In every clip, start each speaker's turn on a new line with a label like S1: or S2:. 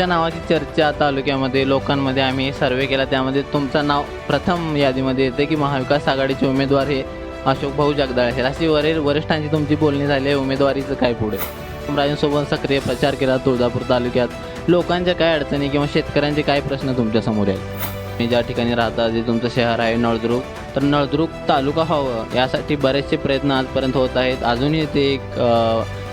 S1: तुमच्या नावाची चर्चा तालुक्यामध्ये लोकांमध्ये आम्ही सर्वे केला. त्यामध्ये तुमचं नाव प्रथम यादीमध्ये येते की महाविकास आघाडीचे उमेदवार हे अशोक भाऊ जगदाळे असेल अशी वरील वरिष्ठांची तुमची बोलणी झाली आहे. उमेदवारीचं काय पुढे? राजेंसोबत सक्रिय प्रचार केला तुळजापूर तालुक्यात. लोकांच्या काय अडचणी किंवा शेतकऱ्यांचे काय प्रश्न तुमच्यासमोर आहेत? मी ज्या ठिकाणी राहता जे तुमचं शहर आहे नळदुर्ग. तर नळदुर्ग तालुका व्हावं यासाठी बरेचसे प्रयत्न आजपर्यंत होत आहेत. अजूनही ते एक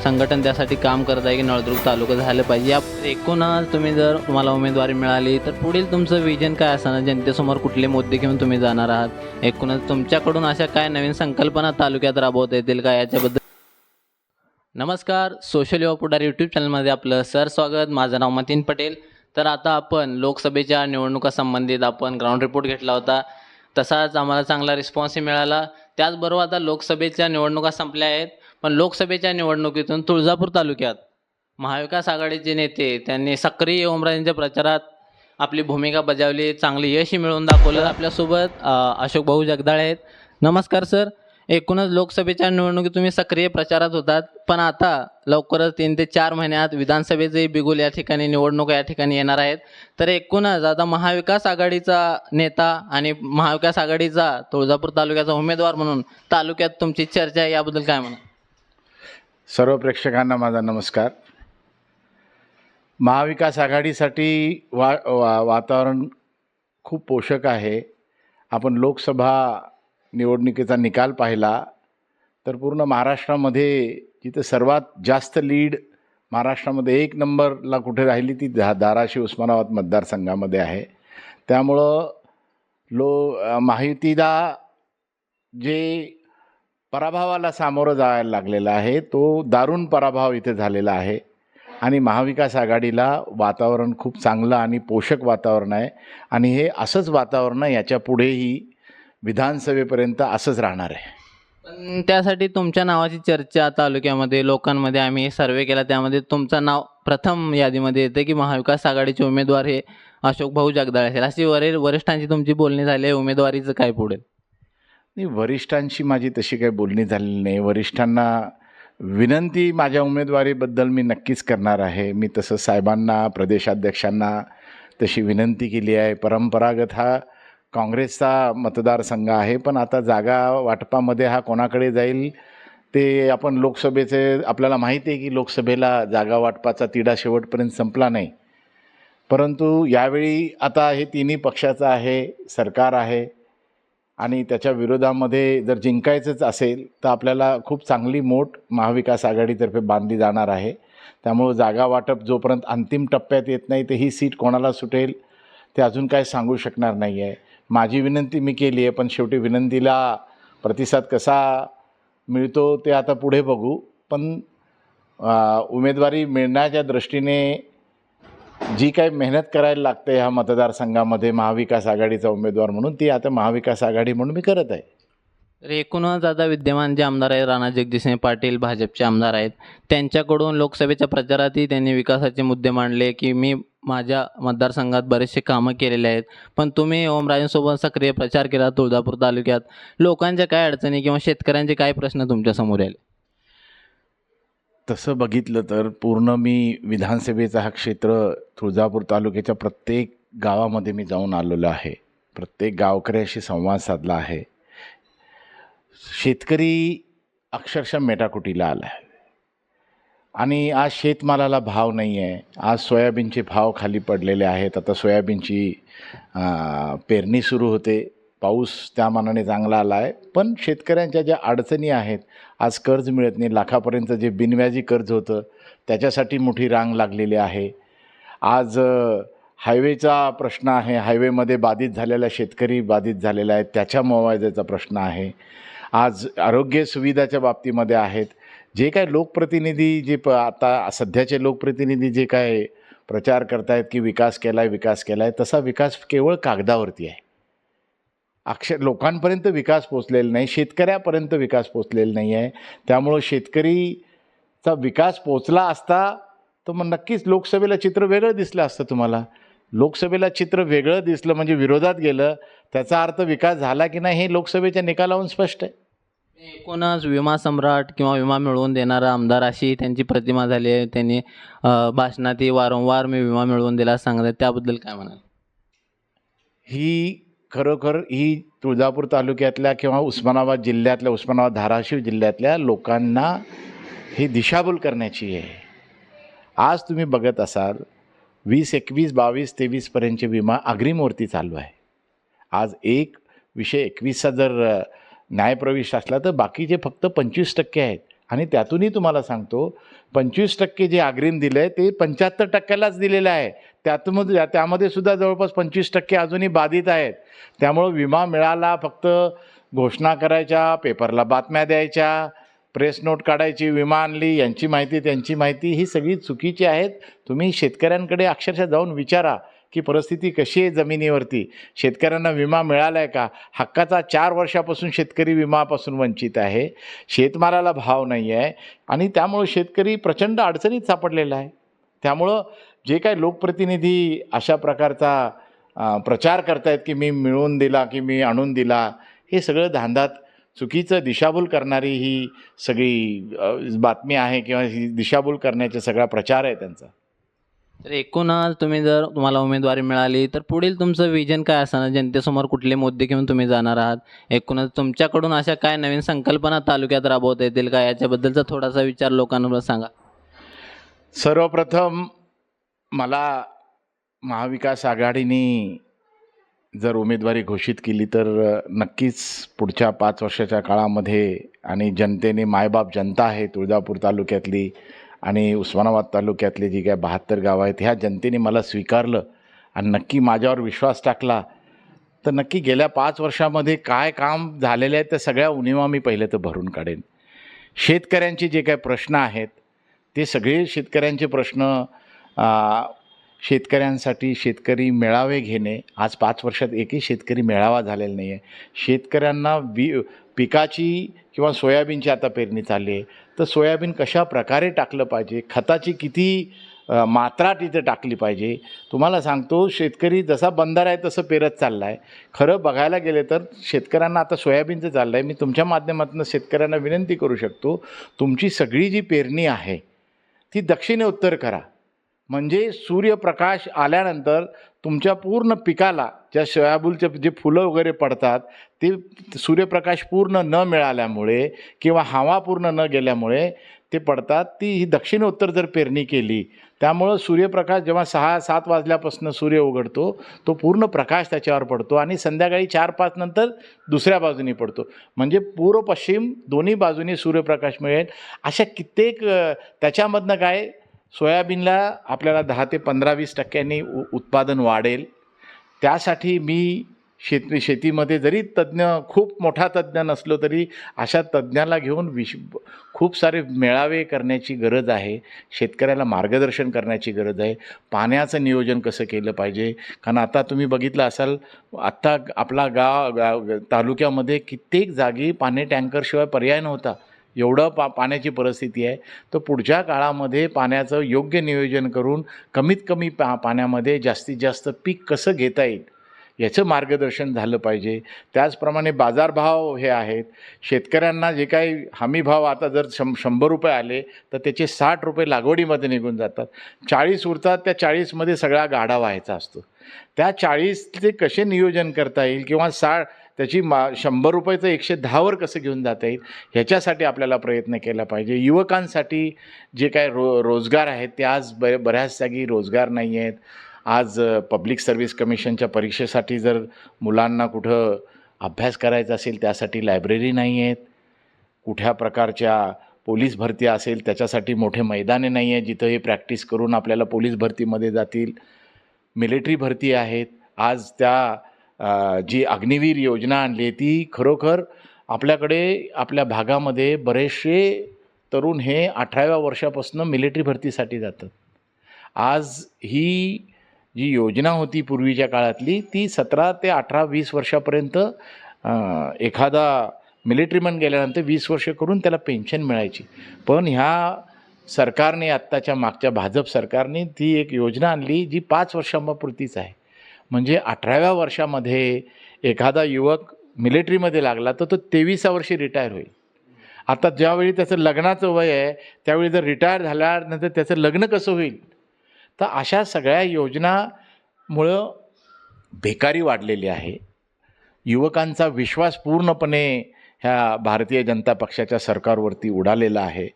S1: संघटन त्यासाठी काम करत आहे की नळदुर्ग तालुका झालं पाहिजे. या एकूणच तुम्ही जर तुम्हाला उमेदवारी मिळाली तर पुढील तुमचं विजन काय असणार? जनतेसमोर कुठले मुद्दे घेऊन तुम्ही जाणार आहात? एकूणच तुमच्याकडून अशा काय नवीन संकल्पना तालुक्यात राबवता येतील का याच्याबद्दल? नमस्कार सोशल युवा पुढार यूट्यूब चॅनलमध्ये आपलं सर स्वागत. माझं नाव मतीन पटेल. तर आता आपण लोकसभेच्या निवडणुका संबंधित आपण ग्राउंड रिपोर्ट घेतला होता. तसाच आम्हाला चांगला रिस्पॉन्सही मिळाला. त्याचबरोबर आता लोकसभेच्या निवडणुका संपल्या आहेत. पण लोकसभेच्या निवडणुकीतून तुळजापूर तालुक्यात महाविकास आघाडीचे नेते त्यांनी सक्रिय ओमराजेंच्या प्रचारात आपली भूमिका बजावली चांगली यशही मिळवून दाखवलं. आपल्यासोबत अशोक भाऊ जगदाळे आहेत. नमस्कार सर. एकूणच लोकसभेच्या निवडणुकीत तुम्ही सक्रिय प्रचारात होतात पण आता लवकरच तीन ते चार महिन्यात विधानसभेचे बिगुल या ठिकाणी निवडणुका या ठिकाणी येणार आहेत. तर एकूणच आता महाविकास आघाडीचा नेता आणि महाविकास आघाडीचा तुळजापूर तालुक्याचा उमेदवार म्हणून तालुक्यात तुमची चर्चा आहे याबद्दल काय म्हणा
S2: सर्व प्रेक्षकांना माझा नमस्कार. महाविकास आघाडीसाठी वा वा वातावरण खूप पोषक आहे. आपण लोकसभा निवडणुकीचा निकाल पाहिला तर पूर्ण महाराष्ट्रामध्ये जिथं सर्वात जास्त लीड महाराष्ट्रामध्ये एक नंबरला कुठे राहिली ती धा धाराशिव उस्मानाबाद मतदारसंघामध्ये आहे. त्यामुळं लो माहितीदा महायुतीला जे पराभवाला सामोरं जायला लागलेला आहे. तो दारुण पराभव इथे झालेला आहे. आणि महाविकास आघाडीला वातावरण खूप चांगलं आणि पोषक वातावरण आहे. आणि हे असंच वातावरण आहे याच्या पुढेही विधानसभेपर्यंत असंच राहणार आहे.
S1: पण त्यासाठी तुमच्या नावाची चर्चा तालुक्यामध्ये लोकांमध्ये आम्ही सर्वे केला. त्यामध्ये तुमचं नाव प्रथम यादीमध्ये येते की महाविकास आघाडीचे उमेदवार हे अशोक भाऊ जगदाळे असेल. अशी वरे वरिष्ठांची तुमची बोलणी झाली आहे. उमेदवारीचं काय पुढे?
S2: नाही वरिष्ठांशी माझी तशी काही बोलणी झालेली नाही. वरिष्ठांना विनंती माझ्या उमेदवारीबद्दल मी नक्कीच करणार आहे. मी तसं साहेबांना प्रदेशाध्यक्षांना तशी विनंती केली आहे. परंपरागत हा काँग्रेसचा मतदारसंघ आहे पण आता जागा वाटपामध्ये हा कोणाकडे जाईल ते आपण लोकसभेचे आपल्याला माहिती आहे की लोकसभेला जागा वाटपाचा तिढा शेवटपर्यंत संपला नाही. परंतु यावेळी आता हे तिन्ही पक्षाचं आहे सरकार आहे आणि त्याच्या विरोधामध्ये जर जिंकायचंच असेल तर आपल्याला खूप चांगली मोठ महाविकास आघाडीतर्फे बांधली जाणार आहे. त्यामुळं जागा वाटप जोपर्यंत अंतिम टप्प्यात येत नाही तर ही सीट कोणाला सुटेल ते अजून काय सांगू शकणार नाही आहे माझी विनंती मी केली आहे पण शेवटी विनंतीला प्रतिसाद कसा मिळतो ते आता पुढे बघू. पण उमेदवारी मिळण्याच्या दृष्टीने जी काही मेहनत करायला लागते ह्या मतदारसंघामध्ये महाविकास आघाडीचा उमेदवार म्हणून ती आता महाविकास आघाडी म्हणून मी करत आहे.
S1: तर एकूणच आता विद्यमान जे आमदार आहेत राणा जगदीशसिंह पाटील भाजपचे आमदार आहेत त्यांच्याकडून लोकसभेच्या प्रचारातही त्यांनी विकासाचे मुद्दे मांडले की मी माझ्या मतदारसंघात बरेचसे कामं केलेले आहेत. पण तुम्ही ओमराजेंसोबत सक्रिय प्रचार केला तुळजापूर तालुक्यात. लोकांच्या काय अडचणी किंवा शेतकऱ्यांचे काय प्रश्न तुमच्यासमोर आले
S2: तसं बघितलं तर पूर्ण मी विधानसभेचा हा क्षेत्र तुळजापूर तालुक्याच्या प्रत्येक गावामध्ये मी जाऊन आलेलो आहे. प्रत्येक गावकऱ्याशी संवाद साधला आहे. शेतकरी अक्षरशः मेटाकुटीला आला आहे आणि आज शेतमालाला भाव नाही आहे आज सोयाबीनचे भाव खाली पडलेले आहेत. आता सोयाबीनची पेरणी सुरू होते. पाऊस त्या मानाने चांगला आला आहे पण शेतकऱ्यांच्या ज्या अडचणी आहेत आज कर्ज मिळत नाही. लाखापर्यंत जे बिनव्याजी कर्ज होतं त्याच्यासाठी मोठी रांग लागलेली आहे. आज हायवेचा प्रश्न आहे. हायवेमध्ये बाधित झालेला शेतकरी बाधित झालेला आहे त्याच्या मोबायजाचा प्रश्न आहे. आज आरोग्य सुविधाच्या बाबतीमध्ये आहेत. जे काय लोकप्रतिनिधी जे प आता सध्याचे लोकप्रतिनिधी जे काय प्रचार करतायत की विकास केला आहे विकास केला आहे तसा विकास केवळ कागदावरती आहे. अक्षर लोकांपर्यंत विकास पोचलेला नाही शेतकऱ्यापर्यंत विकास पोचलेला नाही आहे त्यामुळं शेतकरीचा विकास पोचला असता तर मग नक्कीच लोकसभेला चित्र वेगळं दिसलं असतं तुम्हाला. लोकसभेला चित्र वेगळं दिसलं म्हणजे विरोधात गेलं त्याचा अर्थ विकास झाला की नाही हे लोकसभेच्या निकालावरून स्पष्ट आहे.
S1: एकूणच विमा सम्राट किंवा विमा मिळवून देणारा आमदार अशी त्यांची प्रतिमा झाली आहे. त्यांनी अ, भाषणातही वारंवार मी विमा मिळवून दिला सांगतात. त्याबद्दल काय म्हणाल?
S2: ही खरोखर ही तुळजापूर तालुक्यातल्या किंवा उस्मानाबाद जिल्ह्यातल्या उस्मानाबाद धाराशिव जिल्ह्यातल्या लोकांना ही दिशाभूल करण्याची आहे. आज तुम्ही बघत असाल वीस एकवीस बावीस तेवीसपर्यंतचे विमा अग्रिमवरती चालू आहे. आज एक विषय एकवीसचा जर न्यायप्रवेश असला तर बाकीचे फक्त पंचवीस टक्के आहेत. आणि त्यातूनही तुम्हाला सांगतो पंचवीस टक्के जे अग्रिम दिलं आहे ते पंच्याहत्तर टक्क्यालाच दिलेलं आहे. त्यातून त्यामध्ये सुद्धा जवळपास पंचवीस टक्के अजूनही बाधित आहेत. त्यामुळं विमा मिळाला फक्त घोषणा करायच्या पेपरला बातम्या द्यायच्या प्रेस नोट काढायची विमा आणली यांची माहिती त्यांची माहिती ही सगळी चुकीची आहेत. तुम्ही शेतकऱ्यांकडे अक्षरशः जाऊन विचारा. की परिस्थिती कशी आहे जमिनीवरती? शेतकऱ्यांना विमा मिळाला आहे का? हक्काचा चार वर्षापासून शेतकरी विमापासून वंचित आहे. शेतमालाला भाव नाही आहे आणि त्यामुळं शेतकरी प्रचंड अडचणीत सापडलेला आहे. त्यामुळं जे काही लोकप्रतिनिधी अशा प्रकारचा प्रचार करतायत की मी मिळवून दिला की मी आणून दिला हे सगळं धांदात चुकीचं दिशाभूल करणारी ही सगळी बातमी आहे किंवा ही दिशाभूल करण्याचा सगळा प्रचार आहे त्यांचा.
S1: तर एकूणच तुम्ही जर तुम्हाला उमेदवारी मिळाली तर पुढील तुमचं विजन काय असणार? जनतेसमोर कुठले मुद्दे घेऊन तुम्ही जाणार आहात? एकूणच तुमच्याकडून अशा काय नवीन संकल्पना तालुक्यात राबवता येतील का? याच्याबद्दलचा थोडासा विचार लोकांवर सांगा.
S2: सर्वप्रथम मला महाविकास आघाडीने जर उमेदवारी घोषित केली तर नक्कीच पुढच्या पाच वर्षाच्या काळामध्ये आणि जनतेने मायबाप जनता आहे तुळजापूर तालुक्यातली आणि उस्मानाबाद तालुक्यातली जी काय बहात्तर गावं आहेत ह्या जनतेने मला स्वीकारलं आणि नक्की माझ्यावर विश्वास टाकला. तर नक्की गेल्या पाच वर्षामध्ये काय काम झालेले आहेत त्या सगळ्या उणिवा मी पहिले तर भरून काढेन. शेतकऱ्यांचे जे काही प्रश्न आहेत ते सगळे शेतकऱ्यांचे प्रश्न शेतकऱ्यांसाठी शेतकरी मेळावे घेणे. आज पाच वर्षात एकही शेतकरी मेळावा झालेला नाही आहे शेतकऱ्यांना बी पिकाची किंवा सोयाबीनची आता पेरणी चालली आहे. तर सोयाबीन कशा प्रकारे टाकलं पाहिजे? खताची किती मात्रा तिथे टाकली पाहिजे? तुम्हाला सांगतो शेतकरी जसा बंदर आहे तसं पेरत चालला आहे खरं बघायला गेलं तर शेतकऱ्यांना आता सोयाबीनचं चाललं आहे मी तुमच्या माध्यमातून शेतकऱ्यांना विनंती करू शकतो तुमची सगळी जी पेरणी आहे ती दक्षिणे उत्तर करा. म्हणजे सूर्यप्रकाश आल्यानंतर तुमच्या पूर्ण पिकाला ज्या सोयाबीनचे जे फुलं वगैरे पडतात ते सूर्यप्रकाश पूर्ण न मिळाल्यामुळे किंवा हवा पूर्ण न गेल्यामुळे ते पडतात. ती ही दक्षिण उत्तर जर पेरणी केली त्यामुळं सूर्यप्रकाश जेव्हा सहा सात वाजल्यापासून सूर्य उघडतो तो पूर्ण प्रकाश त्याच्यावर पडतो आणि संध्याकाळी चार पाच नंतर दुसऱ्या बाजूनी पडतो. म्हणजे पूर्व पश्चिम दोन्ही बाजूनी सूर्यप्रकाश मिळेल. अशा कित्येक त्याच्यामधनं काय सोयाबीनला आपल्याला दहा ते पंधरा वीस टक्क्यांनी उ उत्पादन वाढेल. त्यासाठी मी शेत शेतीमध्ये जरी तज्ज्ञ खूप मोठा तज्ज्ञ नसलो तरी अशा तज्ज्ञाला घेऊन विश खूप सारे मेळावे करण्याची गरज आहे. शेतकऱ्याला मार्गदर्शन करण्याची गरज आहे. पाण्याचं नियोजन कसं केलं पाहिजे? कारण आता तुम्ही बघितलं असाल आत्ता आपला गाव गाव तालुक्यामध्ये कित्येक जागी पाणी टँकरशिवाय पर्याय नव्हता. एवढं पा पाण्याची परिस्थिती आहे. तर पुढच्या काळामध्ये पाण्याचं योग्य नियोजन करून कमीत कमी पा पाण्यामध्ये जास्तीत जास्त पीक कसं घेता येईल याचं मार्गदर्शन झालं पाहिजे. त्याचप्रमाणे बाजारभाव हे आहेत. शेतकऱ्यांना जे काही हमीभाव आता जर शं शंभर रुपये आले तर त्याचे साठ रुपये लागवडीमध्ये निघून जातात. चाळीस उरतात त्या चाळीसमध्ये सगळा गाढा व्हायचा असतो. त्या चाळीसचे कसे नियोजन करता येईल किंवा सा त्याची मा शंभर रुपयाचं एकशे दहावर कसं घेऊन जाता येईल? ह्याच्यासाठी आपल्याला प्रयत्न केला पाहिजे. युवकांसाठी जे काय रो रोजगार आहेत ते आज ब बऱ्याच जागी रोजगार नाही आहेत. आज पब्लिक सर्व्हिस कमिशनच्या परीक्षेसाठी जर मुलांना कुठं अभ्यास करायचा असेल त्यासाठी लायब्ररी नाही आहेत. कुठ्या प्रकारच्या पोलीस भरती असेल त्याच्यासाठी मोठे मैदाने नाही आहेत जिथं हे प्रॅक्टिस करून आपल्याला पोलीस भरतीमध्ये जातील. मिलिटरी भरती आहेत. आज त्या जी अग्निवीर योजना आणली आहे ती खरोखर आपल्याकडे आपल्या भागामध्ये बरेचसे तरुण हे अठराव्या वर्षापासून मिलिटरी भरतीसाठी जातात. आज ही जी योजना होती पूर्वीच्या काळातली ती सतरा ते अठरा वीस वर्षापर्यंत एखादा मिलिटरीमन गेल्यानंतर वीस वर्ष करून त्याला पेन्शन मिळायची. पण ह्या सरकारने आत्ताच्या मागच्या भाजप सरकारने ती एक योजना आणली जी पाच वर्षांपुरतीच आहे. म्हणजे अठराव्या वर्षामध्ये एखादा युवक मिलिटरीमध्ये लागला तर तो तेविसा वर्षी रिटायर होईल. आता ज्यावेळी त्याचं लग्नाचं वय आहे त्यावेळी जर रिटायर झाल्यानंतर त्याचं लग्न कसं होईल? तर अशा सगळ्या योजनामुळं बेकारी वाढलेली आहे. युवकांचा विश्वास पूर्णपणे ह्या भारतीय जनता पक्षाच्या सरकारवरती उडालेला आहे.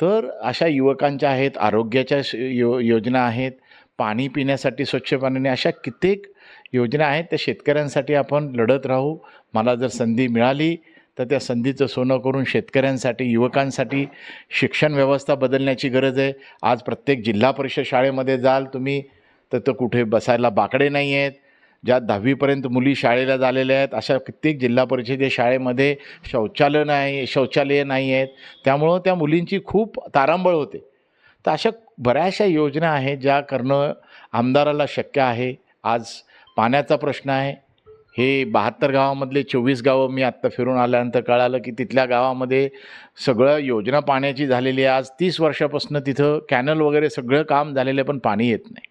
S2: तर अशा युवकांच्या आहेत आरोग्याच्या श- यो योजना आहेत पाणी पिण्यासाठी स्वच्छ पाण्याने अशा कित्येक योजना आहेत त्या शेतकऱ्यांसाठी आपण लढत राहू. मला जर संधी मिळाली तर त्या संधीचं सोनं करून शेतकऱ्यांसाठी युवकांसाठी शिक्षण व्यवस्था बदलण्याची गरज आहे. आज प्रत्येक जिल्हा परिषद शाळेमध्ये जाल तुम्ही तर तर कुठे बसायला बाकडे नाही आहेत. ज्या दहावीपर्यंत मुली शाळेला झालेल्या आहेत अशा कित्येक जिल्हा परिषदे शाळेमध्ये शौचालय नाही शौचालय नाही आहेत. त्यामुळं त्या मुलींची खूप तारांबळ होते. तर अशा बऱ्याचशा योजना आहेत ज्या करणं आमदाराला शक्य आहे. आज पाण्याचा प्रश्न आहे. हे बहात्तर गावामधले चोवीस गावं मी आत्ता फिरून आल्यानंतर कळालं की तिथल्या गावामध्ये सगळं योजना पाण्याची झालेली आहे. आज तीस वर्षापासून तिथं कॅनल वगैरे सगळं काम झालेलं आहे पण पाणी येत नाही.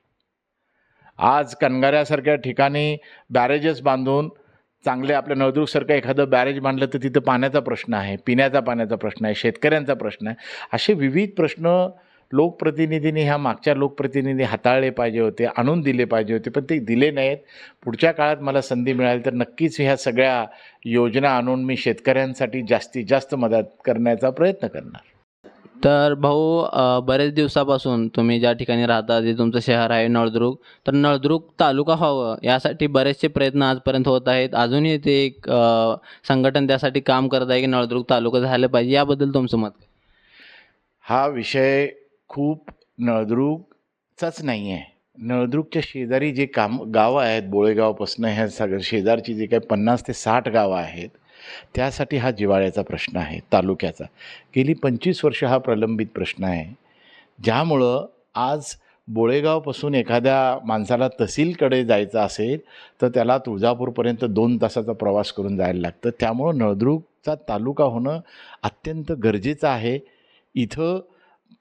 S2: आज कणगाऱ्यासारख्या ठिकाणी बॅरेजेस बांधून चांगले आपल्या नळदुर्गसारखं एखादं बॅरेज बांधलं तर तिथं पाण्याचा प्रश्न आहे पिण्याचा पाण्याचा प्रश्न आहे शेतकऱ्यांचा प्रश्न आहे. असे विविध प्रश्न लोकप्रतिनिधींनी ह्या मागच्या लोकप्रतिनिधी हाताळले पाहिजे होते आणून दिले पाहिजे होते पण ते दिले नाहीत. पुढच्या काळात मला संधी मिळाली तर नक्कीच ह्या सगळ्या योजना आणून मी शेतकऱ्यांसाठी जास्तीत जास्त मदत करण्याचा प्रयत्न करणार.
S1: तर भाऊ बरेच दिवसापासून तुम्ही ज्या ठिकाणी राहता जे तुमचं शहर आहे नळदुर्ग तर नळदुर्ग तालुका व्हावं यासाठी बरेचसे प्रयत्न आजपर्यंत होत आहेत. अजूनही ते एक संघटन त्यासाठी काम करत आहे की नळदुर्ग तालुका झालं पाहिजे याबद्दल तुमचं मत?
S2: हा विषय खूप नळदुर्गचाच नाही आहे नळदुर्गच्या शेजारी जे काम गावं आहेत बोळेगावपासून ह्या सगळ्या शेजारची जे काही पन्नास ते साठ गावं आहेत त्यासाठी हा जिवाळ्याचा प्रश्न आहे तालुक्याचा. गेली पंचवीस वर्ष हा प्रलंबित प्रश्न आहे. ज्यामुळं आज बोळेगावपासून एखाद्या माणसाला तहसीलकडे जायचं असेल तर त्याला तुळजापूरपर्यंत दोन तासाचा प्रवास करून जायला लागतं. त्यामुळं नळदुर्गचा तालुका होणं अत्यंत गरजेचं आहे. इथं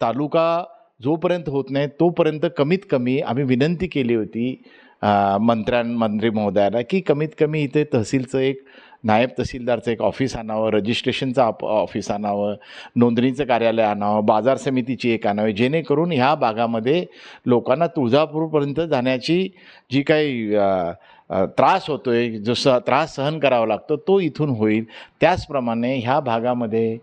S2: तालुका जोपर्यंत होत नाही तोपर्यंत कमीत कमी आम्ही विनंती केली होती अ, मंत्र्यां मंत्री महोदयाला की कमीत कमी इथे तहसीलचं एक नायब तहसीलदारचं एक ऑफिस आणावं रजिस्ट्रेशनचं आप ऑफिस आणावं नोंदणीचं कार्यालय आणावं बाजार समितीची एक आणावी जेणेकरून ह्या भागामध्ये लोकांना तुळजापूरपर्यंत जाण्याची जी काही त्रास होतो आहे जो स त्रास सहन करावा लागतो तो इथून होईल. त्याचप्रमाणे ह्या भागामध्ये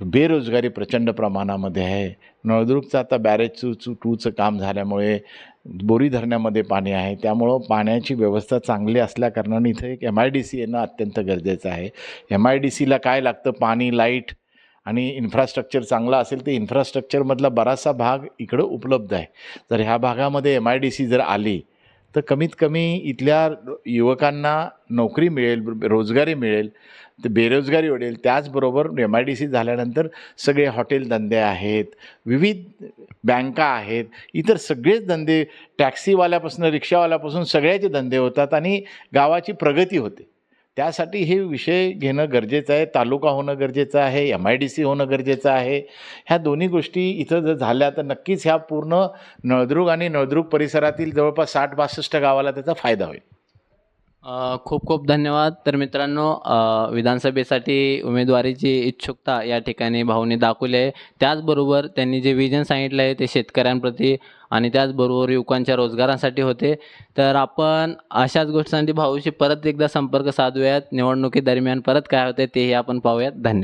S2: बेरोजगारी प्रचंड प्रमाणामध्ये आहे. नळदुर्गचं आता बॅरेज चू टूचं काम झाल्यामुळे बोरी धरणामध्ये पाणी आहे. त्यामुळं पाण्याची व्यवस्था चांगली असल्याकारणाने इथं एक एम आय डी सी येणं अत्यंत गरजेचं आहे. एम आय डी सीला काय लागतं? पाणी लाइट आणि इन्फ्रास्ट्रक्चर चांगलं असेल तर इन्फ्रास्ट्रक्चरमधला बराचसा भाग इकडं उपलब्ध आहे. जर ह्या भागामध्ये एम आय डी सी जर आली तर कमीत कमी इथल्या युवकांना नोकरी मिळेल रोजगारी मिळेल तर बेरोजगारी वाढेल त्याचबरोबर एम आय डी सी झाल्यानंतर सगळे हॉटेल धंदे आहेत विविध बँका आहेत इतर सगळेच धंदे टॅक्सीवाल्यापासून रिक्षावाल्यापासून सगळ्याचे धंदे होतात आणि गावाची प्रगती होते. त्यासाठी हे विषय घेणं गरजेचं आहे तालुका होणं गरजेचं आहे एम आय डी सी होणं गरजेचं आहे. ह्या दोन्ही गोष्टी इथं जर झाल्या तर नक्कीच ह्या पूर्ण नळदुर्ग आणि नळदुर्ग परिसरातील जवळपास साठ बासष्ट गावाला त्याचा फायदा होईल.
S1: खूप खूप धन्यवाद. तर मित्रांनो विधानसभेसाठी उमेदवारीची इच्छुकता या ठिकाणी भाऊने दाखवली आहे. त्याचबरोबर त्यांनी जे विजन सांगितलं आहे ते शेतकऱ्यांप्रती आणि त्याचबरोबर युवकांच्या रोजगारासाठी होते. तर आपण अशाच गोष्टींसाठी भाऊशी परत एकदा संपर्क साधूयात. निवडणुकीदरम्यान परत काय होते तेही आपण पाहूयात. धन्यवाद.